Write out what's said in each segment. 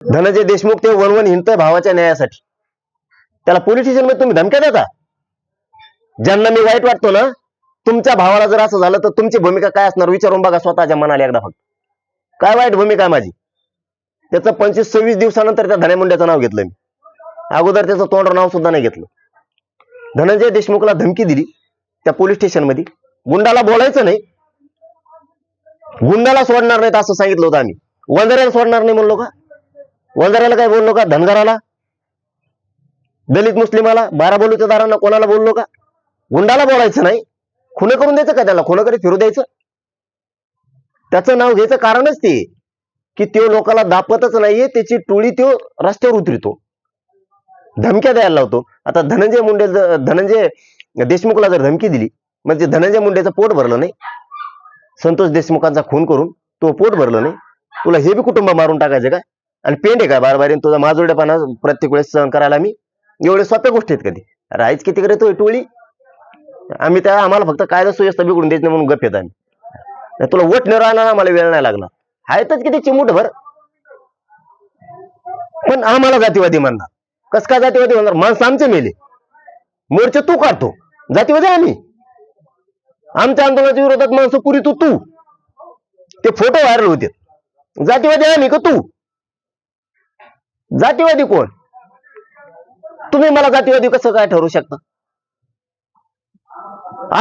धनंजय देशमुख ते वनवन हिंडतोय भावाच्या न्यायासाठी. त्याला पोलीस स्टेशनमध्ये तुम्ही धमक्या देता? ज्यांना मी वाईट वाटतो ना तुमच्या भावाला जर असं झालं तर तुमची भूमिका काय असणार? विचारून बघा स्वतःच्या मनाला एकदा फक्त. काय वाईट भूमिका आहे माझी? त्याचं पंचवीस सव्वीस दिवसानंतर त्या धन्यामुंड्याचं नाव घेतलं मी. अगोदर त्याचं तोंड नाव सुद्धा नाही घेतलं. धनंजय देशमुखला धमकी दिली त्या पोलीस स्टेशनमध्ये गुंडाला बोलायचं नाही. गुंडाला सोडणार नाहीत असं सांगितलं होतं आम्ही. वंजाऱ्याला सोडणार नाही म्हणलो का? वंजाऱ्याला काय बोललो का? धनगराला? दलित मुस्लिमाला? बारा दारांना कोणाला बोललो का? गुंडाला बोलायचं नाही. खुन करून द्यायचं का त्याला? खुन करीत फिरू द्यायचं? त्याचं नाव घ्यायचं कारणच ते की तो लोकाला दापतच नाहीये त्याची टोळी तो रस्त्यावर उतरतो. धमक्या द्यायला लावतो. आता धनंजय मुंडे धनंजय देशमुखला जर धमकी दिली म्हणजे धनंजय मुंडेचं पोट भरलं नाही संतोष देशमुखांचा खून करून तो पोट भरलं नाही तुला हे बी कुटुंब मारून टाकायचं काय आणि पेंड आहे काय बारबारी तुझा माजोडेपणा प्रत्येक वेळेस सहन करायला मी एवढे सोप्या गोष्टी आहेत कधी. राहायच किती करतोय टोळी? आम्ही त्या आम्हाला फक्त कायदा सुव्यवस्था बिघडून द्यायची नाही म्हणून गप येत आम्ही. तुला वट राहणार आम्हाला वेळ नाही लागला आहेतच किती चिमूट भर पण आम्हाला जातीवादी म्हणणार. कस काय जातीवादी म्हणणार? माणसं आमचे मेले. मोर्चे तू काढतो. जातीवादी आम्ही. आमच्या आंदोलनाच्या विरोधात माणसं पुरी तू तू. ते फोटो व्हायरल होते. जातीवादी आम्ही का तू? जातीवादी कोण? तुम्ही मला जातीवादी कसं काय ठरवू शकता?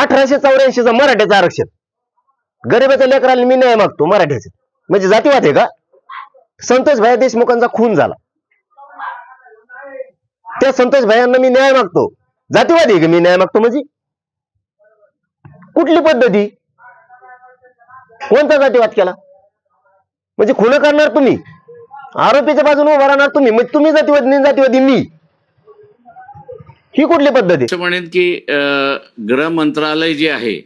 अठराशे चौऱ्याऐंशीचं मराठ्याचं आरक्षण. गरीबाच्या लेकराला मी न्याय मागतो मराठ्याचे. म्हणजे जातीवाद आहे का? संतोष भाई देशमुखांचा खून झाला. त्या संतोष भायांना मी न्याय मागतो. जातीवादी आहे का? मी न्याय मागतो म्हणजे? कुठली पद्धती? कोणता जातीवाद केला? म्हणजे खुलं करणार तुम्ही? आरोपीच्या बाजूने उभा राहणार तुम्ही. म्हणजे तुम्ही जातीवादी जातीवादी मी. ही कुठली पद्धत आहे? असं म्हणेन की गृह मंत्रालय जे आहे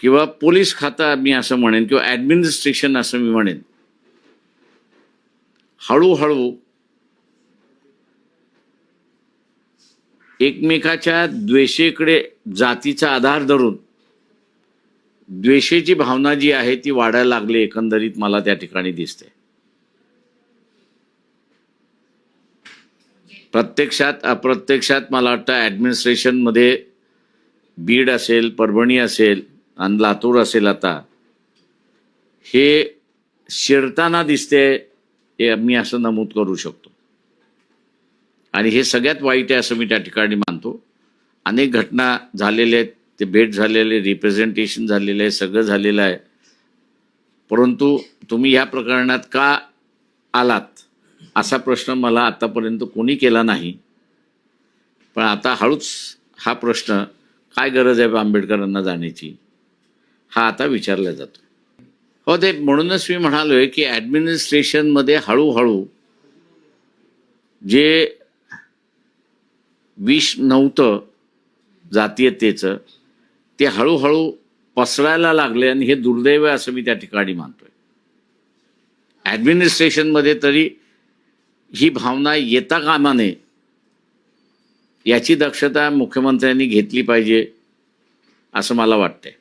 किंवा पोलीस खातं मी असं म्हणेन किंवा ऍडमिनिस्ट्रेशन असं मी म्हणेन हळूहळू एकमेकाच्या द्वेषेकडे जातीचा आधार धरून द्वेषेची भावना जी आहे ती वाढायला लागली एकंदरीत मला त्या ठिकाणी दिसते. प्रत्यक्षात अप्रत्यक्षात मला वाटतं ॲडमिनिस्ट्रेशनमध्ये बीड असेल परभणी असेल आणि लातूर असेल आता हे शिरताना दिसते हे मी असं नमूद करू शकतो. आणि हे सगळ्यात वाईट आहे असं मी त्या ठिकाणी मानतो. अनेक घटना झालेल्या आहेत. ते भेट झालेले रिप्रेझेंटेशन झालेलं आहे सगळं झालेलं आहे. परंतु तुम्ही ह्या प्रकरणात का आलात? असा प्रश्न मला आतापर्यंत कोणी केला नाही. पण आता हळूच हा प्रश्न काय गरज आहे आंबेडकरांना जाण्याची? हा आता विचारला जातो. हो ते म्हणूनच मी म्हणालो आहे की ॲडमिनिस्ट्रेशनमध्ये हळूहळू जे विष नव्हतं जातीयतेचं ते हळूहळू पसरायला लागले आणि हे दुर्दैव आहे असं मी त्या ठिकाणी मानतोय. ॲडमिनिस्ट्रेशनमध्ये तरी ही भावना येता कामा नये याची दक्षता मुख्यमंत्र्यांनी घेतली पाहिजे असं मला वाटतंय.